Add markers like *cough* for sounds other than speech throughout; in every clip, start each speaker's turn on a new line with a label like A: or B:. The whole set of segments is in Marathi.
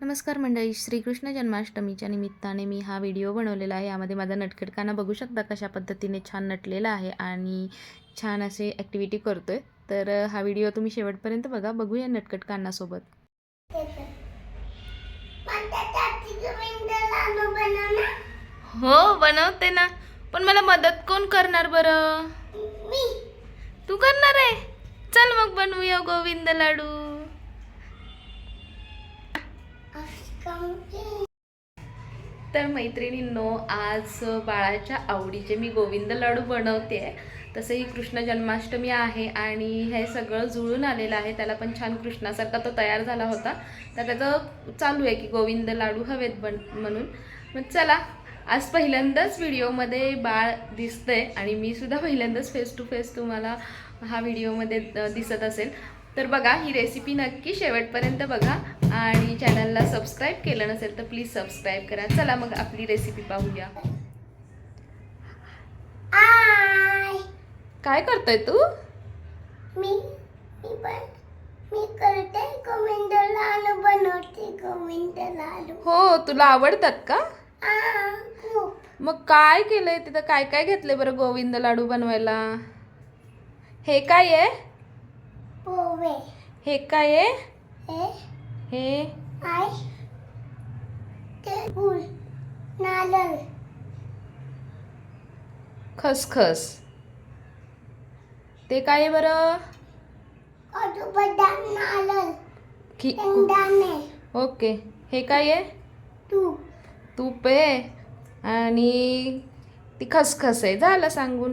A: नमस्कार मंडळी श्रीकृष्ण जन्माष्टमीच्या निमित्ताने मी हा व्हिडिओ बनवलेला आहे. यामध्ये माझा नटखटकाना बघू शकता कशा पद्धतीने छान नटलेला आहे आणि छान असे ॲक्टिव्हिटी करतो आहे तर हा व्हिडिओ तुम्ही शेवटपर्यंत बघा. बघूया नटखटकांनासोबत हो बनवते ना. पण मला मदत कोण करणार बरं? तू करणार आहे? चल मग बनवूया गोविंद लाडू. तर मैत्रिणींनो आज बाळाच्या आवडीचे मी गोविंद लाडू बनवते. तसंही कृष्ण जन्माष्टमी आहे आणि हे सगळं जुळून आलेलं आहे. त्याला पण छान कृष्णासारखा तो तयार झाला होता. तर त्याचं चालू आहे की गोविंद लाडू हवेत बन म्हणून. मग चला आज पहिल्यांदाच व्हिडिओमध्ये बाळ दिसतंय आणि मी सुद्धा पहिल्यांदाच फेस टू फेस तुम्हाला हा व्हिडिओमध्ये दिसत असेल. तर बघा ही रेसिपी नक्की शेवटपर्यंत बघा आणि चॅनलला सबस्क्राईब केलं नसेल तर प्लीज सबस्क्राईब करा. चला मग आपली रेसिपी पाहूया. काय करतोय तू?
B: मी मी पण मी करते गोविंद लाडू बनवते गोविंद लाडू.
A: हो तुला आवडतात का?
B: आ खूप.
A: मग काय केलंय तिथं? काय काय घेतलंय बरं गोविंद लाडू बनवायला? हे काय आहे? हे काय आहे?
B: हे आय नारळ.
A: खसखस. ते काय आहे बरं?
B: बदाम नारळ. शेंगदाणे.
A: ओके. हे काय आहे?
B: तूप.
A: तूप आहे. आणि ती खसखस आहे. झालं सांगून.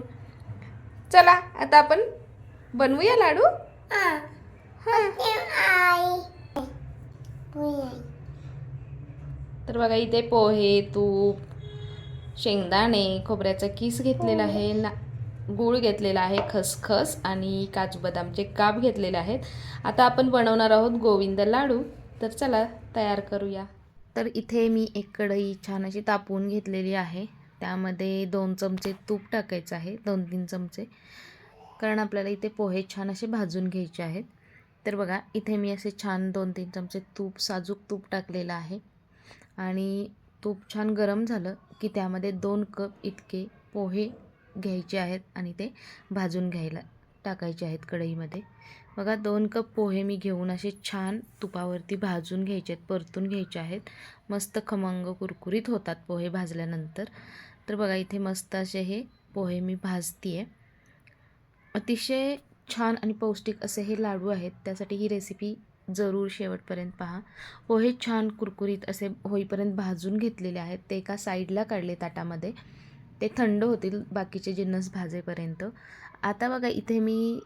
A: चला आता आपण बनवूया लाडू. तर बघा इथे पोहे तूप शेंगदाणे खोबऱ्याचा किस घेतलेला आहे ना गूळ घेतलेला आहे खसखस आणि काजू बदामचे काप घेतलेले आहेत. आता आपण बनवणार आहोत गोविंद लाडू. तर चला तयार करूया. तर इथे मी एक कढई छान अशी तापवून घेतलेली आहे. त्यामध्ये दोन चमचे तूप टाकायचं आहे दोन तीन चमचे. कारण आपल्याला इथे पोहे छान असे भाजून घ्यायचे आहेत. तर बघा इथे मी असे छान दोन तीन चमचे तूप साजूक तूप टाकलेलं आहे. आणि तूप छान गरम झालं की त्यामध्ये दोन कप इतके पोहे घ्यायचे आहेत आणि ते भाजून घ्यायला टाकायचे आहेत कढईमध्ये. बघा दोन कप पोहे मी घेऊन असे छान तुपावरती भाजून घ्यायचे आहेत परतून घ्यायचे आहेत. मस्त खमंग कुरकुरीत होतात पोहे भाजल्यानंतर. तर बघा इथे मस्त असे हे पोहे मी भाजते आहे अतिशय छान आणि पौष्टिक असे हे लाडू आहेत. त्यासाठी ही रेसिपी जरूर शेवटपर्यंत पहा. हो, पोहे छान कुरकुरीत असे होईपर्यंत भाजून घेतलेले आहेत. ते एका साईडला काढले ताटामध्ये. ते थंड होतील बाकीचे जिन्नस भाजेपर्यंत. आता बघा इथे मी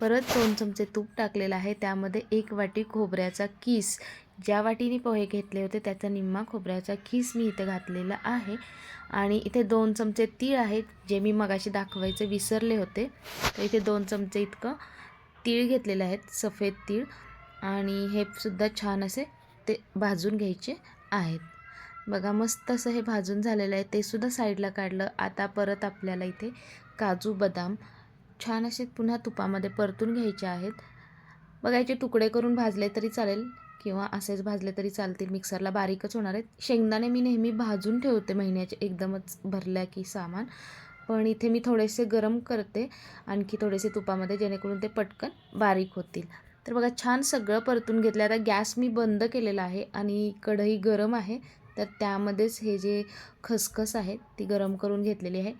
A: परत दोन चमचे तूप टाकलेलं आहे. त्यामध्ये एक वाटी खोबऱ्याचा किस ज्या वाटीने पोहे घेतले होते त्याचा निम्मा खोबऱ्याचा खीस मी इथे घातलेला आहे. आणि इथे दोन चमचे तीळ आहेत जे मी मगाशी दाखवायचे विसरले होते. तर इथे दोन चमचे इतकं तीळ घेतलेले आहेत सफेद तीळ. आणि हे सुद्धा छान असे ते भाजून घ्यायचे आहेत. बघा मस्त असं हे भाजून झालेलं आहे. ते सुद्धा साईडला काढलं. आता परत आपल्याला इथे काजू बदाम छान असे पुन्हा तुपामध्ये परतून घ्यायचे आहेत. बघायचे तुकडे करून भाजले तरी चालेल. किंवा असेच भाजले तरी चालतील मिक्सरला बारीकच होणार आहेत. शेंगदाणे मी नेहमी भाजून ठेवते महिन्याचे एकदमच भरल्या की सामान. पण इथे मी थोडेसे गरम करते आणखी थोडेसे तुपामध्ये जेणेकरून ते पटकन बारीक होतील. तर बघा छान सगळं परतून घेतलं आता गॅस मी बंद केलेला आहे आणि कढई गरम आहे. तर त्यामध्येच हे जे खसखस आहेत ती गरम करून घेतलेली आहे.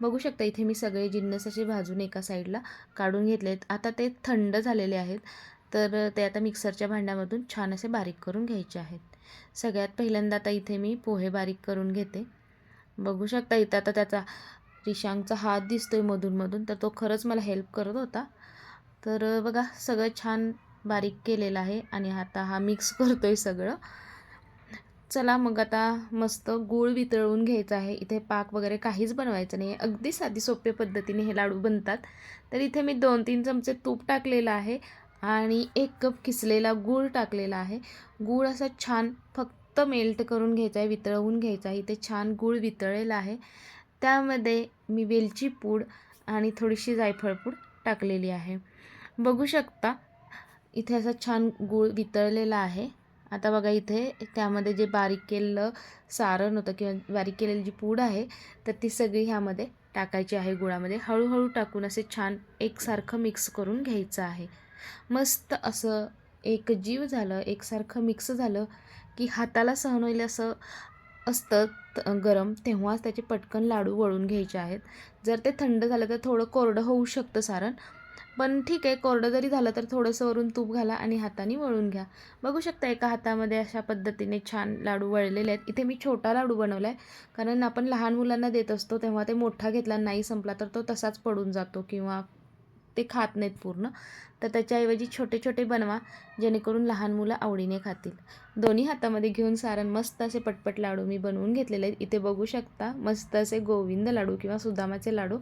A: बघू शकता इथे मी सगळे जिन्नस असे भाजून एका साईडला काढून घेतले आहेत आता ते थंड झालेले आहेत. तर ते आता मिक्सरच्या भांड्यामधून छान असे बारीक करून घ्यायचे आहेत. सगळ्यात पहिल्यांदा आता इथे मी पोहे बारीक करून घेते. बघू शकता इथं आता त्याचा रिशांगचा हात दिसतोय मधूनमधून तर तो खरंच मला हेल्प करत होता. तर बघा सगळं छान बारीक केलेलं आहे आणि आता हा मिक्स *laughs* करतोय सगळं. चला मग आता मस्त गूळ वितळवून घ्यायचा आहे. इथे पाक वगैरे काहीच बनवायचं नाही अगदी साधी सोप्या पद्धतीने हे लाडू बनतात. तर इथे मी दोन तीन चमचे तूप टाकलेलं आहे. आणि एक कप किसलेला गूळ टाकलेला आहे. गूळ असा छान फक्त मेल्ट करून घ्यायचा आहे वितळवून घ्यायचा आहे इथे छान गूळ वितळलेला आहे. त्यामध्ये मी वेलची पूड आणि थोडीशी जायफळ पूड टाकलेली आहे. बघू शकता इथे असा छान गूळ वितळलेला आहे. आता बघा इथे त्यामध्ये जे बारीक केलेलं सारण होतं किंवा बारीक केलेली जी पूड आहे तर ती सगळी ह्यामध्ये टाकायची आहे गुळामध्ये. हळूहळू टाकून असे छान एकसारखं मिक्स करून घ्यायचं आहे. मस्त असं एक जीव झालं एकसारखं मिक्स झालं की हाताला सहन होईल असं असतं गरम. तेव्हाच त्याचे पटकन लाडू वळून घ्यायचे आहेत. जर ते थंड झालं तर थोडं कोरडं होऊ शकतं सारण. पण ठीक आहे कोरडं जरी झालं तर थोडंसं वरून तूप घाला आणि हाताने वळून घ्या. बघू शकता एका हातामध्ये अशा पद्धतीने छान लाडू वळलेले आहेत. इथे मी छोटा लाडू बनवला आहे कारण आपण लहान मुलांना देत असतो तेव्हा ते मोठा घेतला नाही संपला तर तो तसाच पडून जातो किंवा ते खात नाहीत पूर्ण. तर त्याच्याऐवजी छोटे छोटे बनवा जेणेकरून लहान मुलं आवडीने खातील. दोन्ही हातामध्ये घेऊन सारण मस्त असे पटपट लाडू मी बनवून घेतलेले आहेत. इथे बघू शकता मस्त असे गोविंद लाडू किंवा सुदामाचे लाडू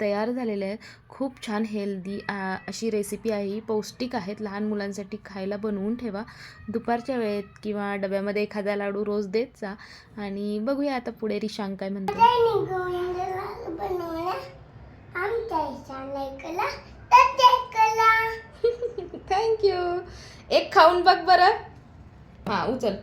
A: तयार झालेले आहेत. खूप छान हेल्दी अशी रेसिपी आहे. ही पौष्टिक आहेत. लहान मुलांसाठी खायला बनवून ठेवा. दुपारच्या वेळेत किंवा डब्यामध्ये एखादा लाडू रोज देत जा. आणि बघूया आता पुढे रिशांक काय म्हणतो
B: त्याने गोविंदलाल बनवला आमच्या इशाला ऐकला तर ते कला
A: थँक्यू एक खाऊन बघ बरं. हां उचल.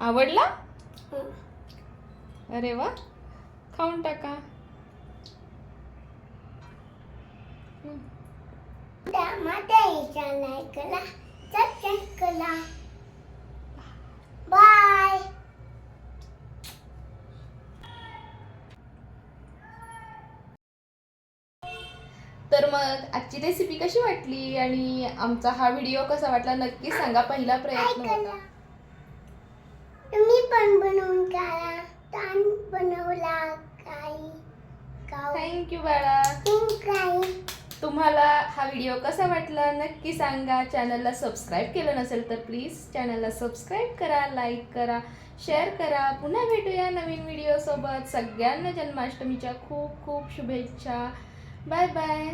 A: आवडला? अरे वा. खाऊन टाका.
B: त्यामध्ये इशाला ऐकला तर ते कला बाय
A: तर मग आजची रेसिपी कशी वाटली? आणि आमचा हा व्हिडिओ कसा वाटला? नक्की सांगा. पहिला प्रयत्न होता.
B: तुम्ही पण बनवून करा ताण बनवला काही.
A: थँक्यू बाळा.
B: काही
A: तुम्हाला हा व्हिडिओ कसा वाटला? नक्की सांगा. चॅनलला सबस्क्राईब केलं नसेल तर प्लीज चॅनलला सबस्क्राईब करा लाईक करा शेअर करा. पुन्हा भेटूया नवीन व्हिडिओसोबत सगळ्यांना जन्माष्टमीच्या खूप खूप शुभेच्छा. Bye bye